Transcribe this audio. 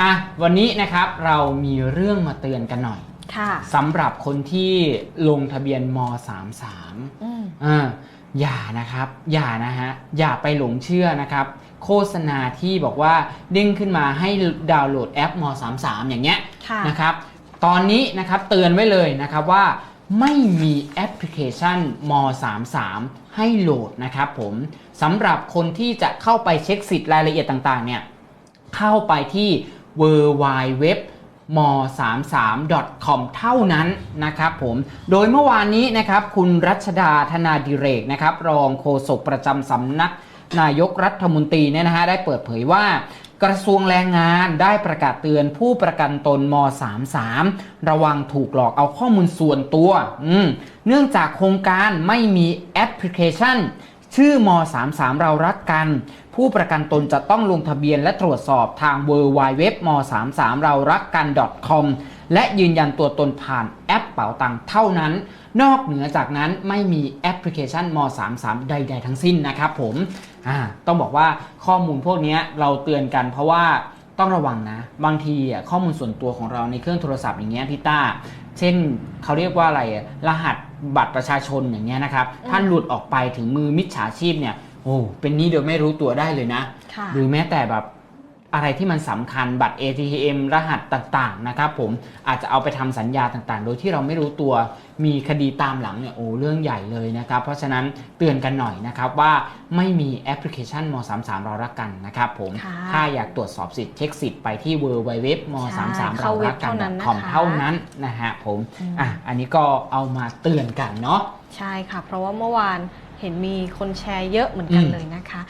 อะวันนี้นะครับเรามีเรื่องมาเตือนกันหน่อยค่ะสำหรับคนที่ลงทะเบียนม33อืมอ่าอย่านะครับ อย่านะฮะ อย่าไปหลงเชื่อนะครับ โฆษณาที่บอกว่าเด้งขึ้นมาให้ดาวน์โหลดแอปม33อย่างเงี้ยค่ะนะครับ ตอนนี้นะครับเตือนไว้เลยนะครับว่าไม่มีแอปพลิเคชันม33ให้โหลดนะครับผมสำหรับคนที่จะเข้าไปเช็คสิทธิ์รายละเอียดต่างๆเนี่ยเข้าไปที่ w w w m 3 3 com เท่านั้นนะครับผม โดยเมื่อวานนี้นะครับคุณรัชดาธนาดิเรกนะครับรองโฆษกประจำสำนักนายกรัฐมนตรีเนี่ยนะฮะได้เปิดเผยว่ากระทรวงแรงงานได้ประกาศเตือนผู้ประกันตนม 33 ระวังถูกหลอกเอาข้อมูลส่วนตัว เนื่องจากโครงการไม่มีแอปพลิเคชัน ชื่อม33 เรารักกัน ผู้ประกันตนจะต้องลงทะเบียนและตรวจสอบทาง w w w m 33เรารักกัน .com และยืนยันตัวตนผ่านแอปเป๋าตังเท่านั้น นอกเหนือจากนั้นไม่มีแอปพลิเคชันม33ใด ๆ ทั้งสิ้นนะครับผมต้องบอกว่าข้อมูลพวกนี้เราเตือนกันเพราะว่า ต้องระวังนะ บางทีอะข้อมูลส่วนตัวของเราในเครื่องโทรศัพท์อย่างเงี้ยพี่ต้า เช่นเขาเรียกว่าอะไรอะรหัสบัตรประชาชนอย่างเงี้ยนะครับอืมถ้าหลุดออกไปถึงมือมิจฉาชีพเนี่ยโอ้เป็นหนี้โดยไม่รู้ตัวได้เลยนะ ค่ะ หรือแม้แต่แบบ อะไรที่มันสำคัญบัตร ATM รหัสต่างๆนะครับผมอาจจะเอาไปทำสัญญาต่างๆ โดยที่เราไม่รู้ตัวมีคดีตามหลังเนี่ยโอ้เรื่องใหญ่เลยนะครับ เพราะฉะนั้นเตือนกันหน่อยนะครับว่าไม่มีแอปพลิเคชันม33เรารักกันนะครับผมค่ะถ้าอยากตรวจสอบสิทธิ์เช็คสิทธิ์ไปที่ w w w m 33เข้าเราเว็รับกกันเท่านั้น com นะคะเท่านั้นนะฮะผมอืมอะอันนี้ก็เอามาเตือนกันเนาะใช่ค่ะ เพราะว่าเมื่อวานเห็นมีคนแชร์เยอะเหมือนกันอืมเลยนะคะ